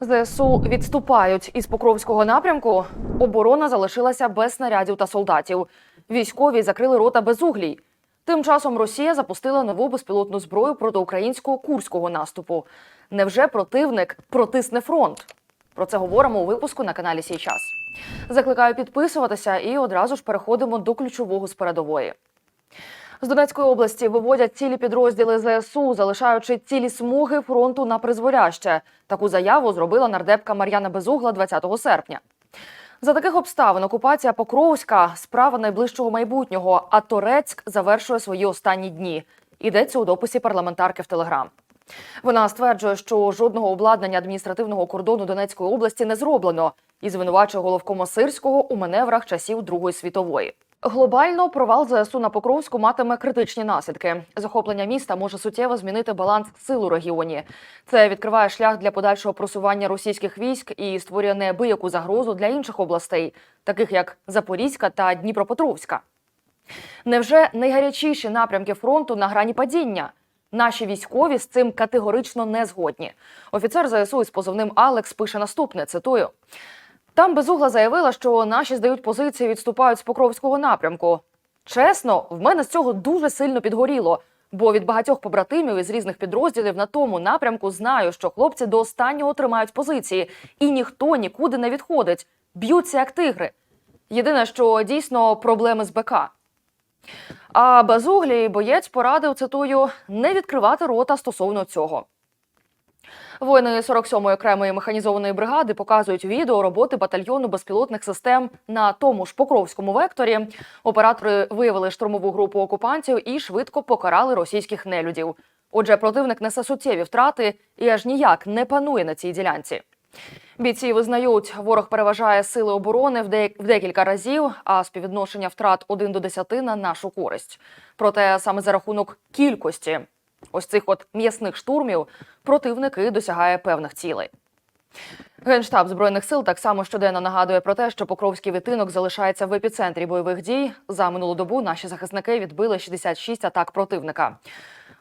ЗСУ відступають із Покровського напрямку. Оборона залишилася без снарядів та солдатів. Військові закрили рота без углій. Тим часом Росія запустила нову безпілотну зброю проти українського курського наступу. Невже противник протисне фронт? Про це говоримо у випуску на каналі Сій час. Закликаю підписуватися і одразу ж переходимо до ключового з передової. З Донецької області виводять цілі підрозділи ЗСУ, залишаючи цілі смуги фронту на призволяще. Таку заяву зробила нардепка Мар'яна Безугла 20 серпня. За таких обставин окупація Покровська справа найближчого майбутнього, а Торецьк завершує свої останні дні. Йдеться у дописі парламентарки в Телеграм. Вона стверджує, що жодного обладнання адміністративного кордону Донецької області не зроблено і звинувачує головкома Сирського у маневрах часів Другої світової. Глобально провал ЗСУ на Покровську матиме критичні наслідки. Захоплення міста може суттєво змінити баланс сил у регіоні. Це відкриває шлях для подальшого просування російських військ і створює неабияку загрозу для інших областей, таких як Запорізька та Дніпропетровська. Невже найгарячіші напрямки фронту на грані падіння? Наші військові з цим категорично не згодні. Офіцер ЗСУ із позивним Алекс пише наступне: цитую. Там безугла заявила, що наші здають позиції, відступають з Покровського напрямку. Чесно, в мене з цього дуже сильно підгоріло, бо від багатьох побратимів із різних підрозділів на тому напрямку знаю, що хлопці до останнього тримають позиції, і ніхто нікуди не відходить. Б'ються як тигри. Єдине, що дійсно проблеми з БК. А безуглій боєць порадив цитую не відкривати рота стосовно цього. Воїни 47-ї окремої механізованої бригади показують відео роботи батальйону безпілотних систем на тому ж Покровському векторі. Оператори виявили штурмову групу окупантів і швидко покарали російських нелюдів. Отже, противник несе суттєві втрати і аж ніяк не панує на цій ділянці. Бійці визнають, ворог переважає сили оборони в, де... в декілька разів, а співвідношення втрат 1 до 10 на нашу користь. Проте саме за рахунок кількості ось цих от м'ясних штурмів противник і досягає певних цілей. Генштаб збройних сил так само щоденно нагадує про те, що Покровський відтинок залишається в епіцентрі бойових дій. За минулу добу наші захисники відбили 66 атак противника.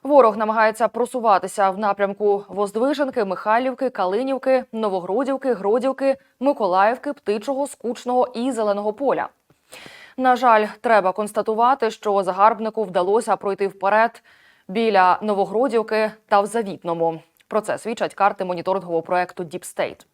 Ворог намагається просуватися в напрямку Воздвиженки, Михайлівки, Калинівки, Новогродівки, Гродівки, Миколаївки, Птичого, Скучного і Зеленого поля. На жаль, треба констатувати, що загарбнику вдалося пройти вперед біля Новогродівки та в Завітному. Про це свідчать карти моніторингового проекту State.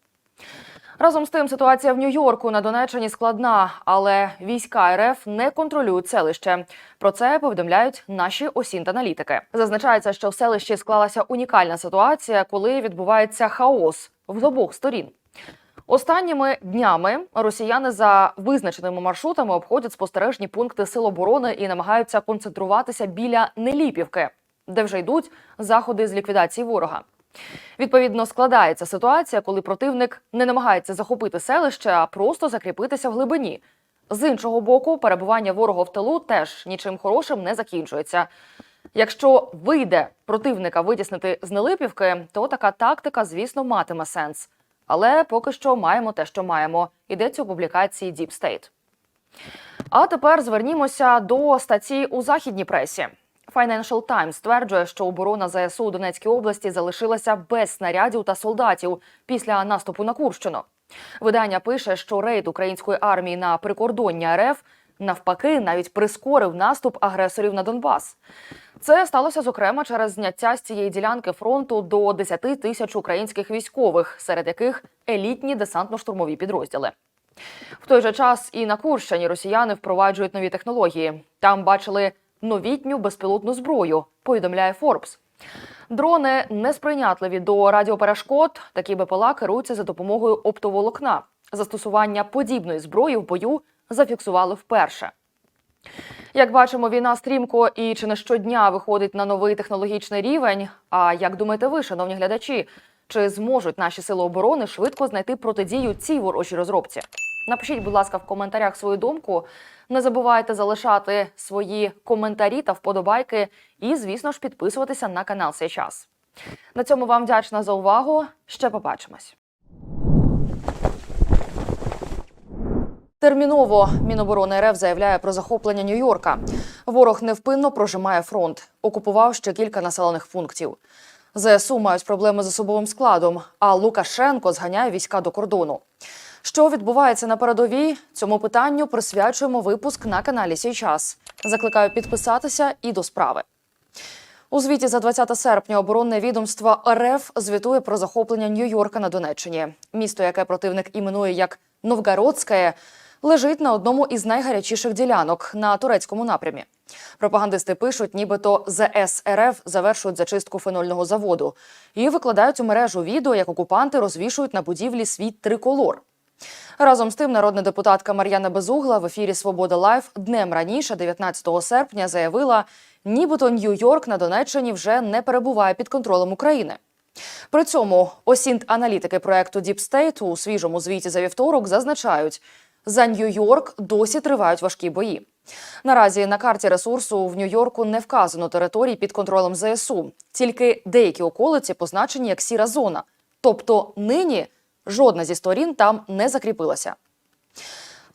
Разом з тим, ситуація в Нью-Йорку на Донеччині складна, але війська РФ не контролюють селище. Про це повідомляють наші осінт-аналітики. Зазначається, що в селищі склалася унікальна ситуація, коли відбувається хаос з обох сторін. Останніми днями росіяни за визначеними маршрутами обходять спостережні пункти сил оборони і намагаються концентруватися біля Неліпівки, де вже йдуть заходи з ліквідації ворога. Відповідно, складається ситуація, коли противник не намагається захопити селище, а просто закріпитися в глибині. З іншого боку, перебування ворога в тилу теж нічим хорошим не закінчується. Якщо вийде противника витіснити з Нелипівки, то така тактика, звісно, матиме сенс. Але поки що маємо те, що маємо. Йдеться у публікації Deep State. А тепер звернімося до статті у західній пресі. Financial Times стверджує, що оборона ЗСУ у Донецькій області залишилася без снарядів та солдатів після наступу на Курщину. Видання пише, що рейд української армії на прикордоння РФ навпаки навіть прискорив наступ агресорів на Донбас. Це сталося зокрема через зняття з цієї ділянки фронту до 10 тисяч українських військових, серед яких елітні десантно-штурмові підрозділи. В той же час і на Курщині росіяни впроваджують нові технології. Там бачили новітню безпілотну зброю. Повідомляє Форбс. Дрони несприйнятливі до радіоперешкод. Такі БПЛА керуються за допомогою оптоволокна. Застосування подібної зброї в бою зафіксували вперше. Як бачимо, війна стрімко і чи не щодня виходить на новий технологічний рівень. А як думаєте ви, шановні глядачі, чи зможуть наші сили оборони швидко знайти протидію цій ворожій розробці? Напишіть, будь ласка, в коментарях свою думку. Не забувайте залишати свої коментарі та вподобайки, і, звісно ж, підписуватися на канал «Сей час. На цьому вам вдячна за увагу. Ще побачимось. Терміново Міноборони РФ заявляє про захоплення Нью-Йорка. Ворог невпинно прожимає фронт, окупував ще кілька населених пунктів. ЗСУ мають проблеми з особовим складом, а Лукашенко зганяє війська до кордону. Що відбувається на передовій? Цьому питанню присвячуємо випуск на каналі Сій час. Закликаю підписатися і до справи. У звіті за 20 серпня оборонне відомство РФ звітує про захоплення Нью-Йорка на Донеччині. Місто, яке противник іменує як Новгородське, лежить на одному із найгарячіших ділянок на турецькому напрямі. Пропагандисти пишуть, нібито ЗС РФ завершують зачистку фенольного заводу і викладають у мережу відео, як окупанти розвішують на будівлі свій триколор. Разом з тим, народна депутатка Мар'яна Безугла в ефірі Свобода Лайф днем раніше, 19 серпня, заявила, нібито Нью-Йорк на Донеччині вже не перебуває під контролем України. При цьому осінт аналітики проекту State у свіжому звіті за вівторок зазначають, за Нью-Йорк досі тривають важкі бої. Наразі на карті ресурсу в Нью-Йорку не вказано територій під контролем ЗСУ, тільки деякі околиці позначені як сіра зона. Тобто нині жодна зі сторін там не закріпилася.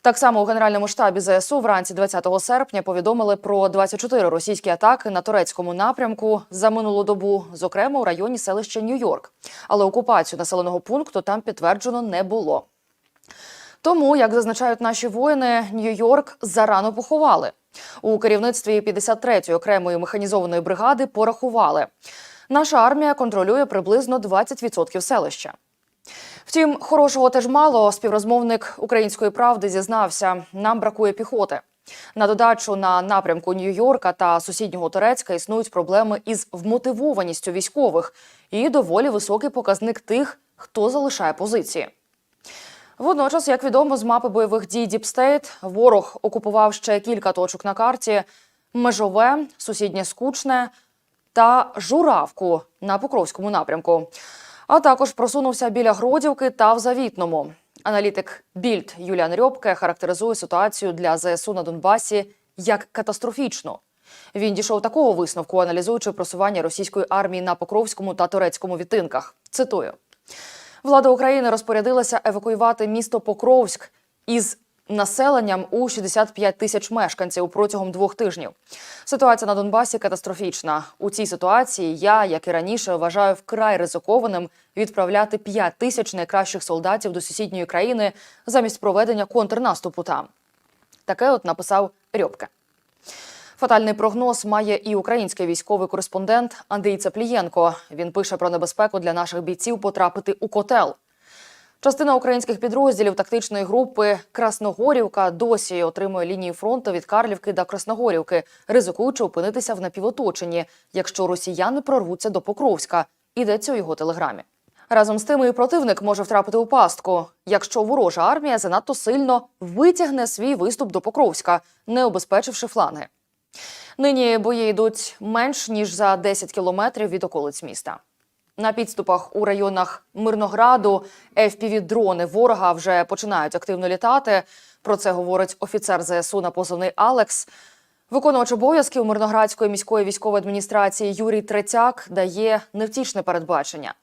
Так само у Генеральному штабі ЗСУ вранці 20 серпня повідомили про 24 російські атаки на турецькому напрямку за минулу добу, зокрема у районі селища Нью-Йорк. Але окупацію населеного пункту там підтверджено не було. Тому, як зазначають наші воїни, Нью-Йорк зарано поховали. У керівництві 53-ї окремої механізованої бригади порахували. Наша армія контролює приблизно 20% селища. Втім, хорошого теж мало. Співрозмовник української правди зізнався, нам бракує піхоти. На додачу на напрямку Нью-Йорка та сусіднього Турецька існують проблеми із вмотивованістю військових і доволі високий показник тих, хто залишає позиції. Водночас, як відомо, з мапи бойових дій Діпстейт ворог окупував ще кілька точок на карті: межове, сусіднє скучне та журавку на Покровському напрямку. А також просунувся біля Гродівки та в Завітному. Аналітик Більд Юліан Рьобке характеризує ситуацію для ЗСУ на Донбасі як катастрофічну. Він дійшов такого висновку, аналізуючи просування російської армії на Покровському та турецькому відтинках. Цитую. Влада України розпорядилася евакуювати місто Покровськ із населенням у 65 тисяч мешканців протягом двох тижнів. Ситуація на Донбасі катастрофічна. У цій ситуації я, як і раніше, вважаю вкрай ризикованим відправляти 5 тисяч найкращих солдатів до сусідньої країни замість проведення контрнаступу там. Таке от написав Рьобке. Фатальний прогноз має і український військовий кореспондент Андрій Цеплієнко. Він пише про небезпеку для наших бійців потрапити у котел. Частина українських підрозділів тактичної групи Красногорівка досі отримує лінії фронту від Карлівки до Красногорівки, ризикуючи опинитися в напівоточенні, якщо росіяни прорвуться до Покровська. Йдеться у його телеграмі. Разом з тим і противник може втрапити у пастку, якщо ворожа армія занадто сильно витягне свій виступ до Покровська, не обезпечивши фланги. Нині бої йдуть менш ніж за 10 кілометрів від околиць міста. На підступах у районах Мирнограду FPV-дрони ворога вже починають активно літати. Про це говорить офіцер ЗСУ на позивний Алекс. Виконувач обов'язків Мирноградської міської військової адміністрації Юрій Третяк дає невтішне передбачення.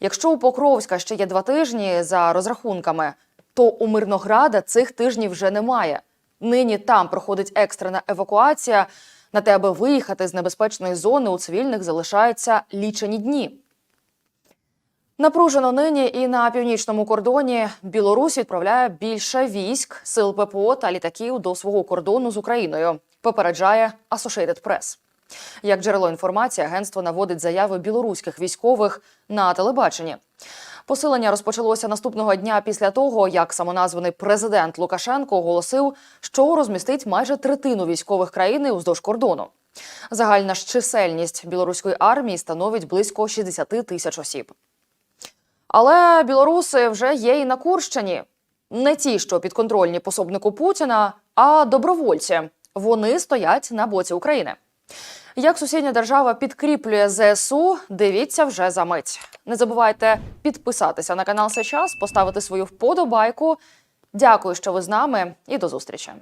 Якщо у Покровська ще є два тижні за розрахунками, то у Мирнограда цих тижнів вже немає. Нині там проходить екстрена евакуація. На те, аби виїхати з небезпечної зони, у цивільних залишаються лічені дні. Напружено нині і на північному кордоні Білорусь відправляє більше військ, сил ППО та літаків до свого кордону з Україною. Попереджає Associated Press. Як джерело інформації, агентство наводить заяви білоруських військових на телебаченні. Посилення розпочалося наступного дня після того, як самоназваний президент Лукашенко оголосив, що розмістить майже третину військових країни уздовж кордону. Загальна ж чисельність білоруської армії становить близько 60 тисяч осіб. Але білоруси вже є і на Курщині. Не ті, що підконтрольні пособнику Путіна, а добровольці. Вони стоять на боці України. Як сусідня держава підкріплює ЗСУ, дивіться вже за мить. Не забувайте підписатися на канал сейчас, поставити свою вподобайку. Дякую, що ви з нами, і до зустрічі.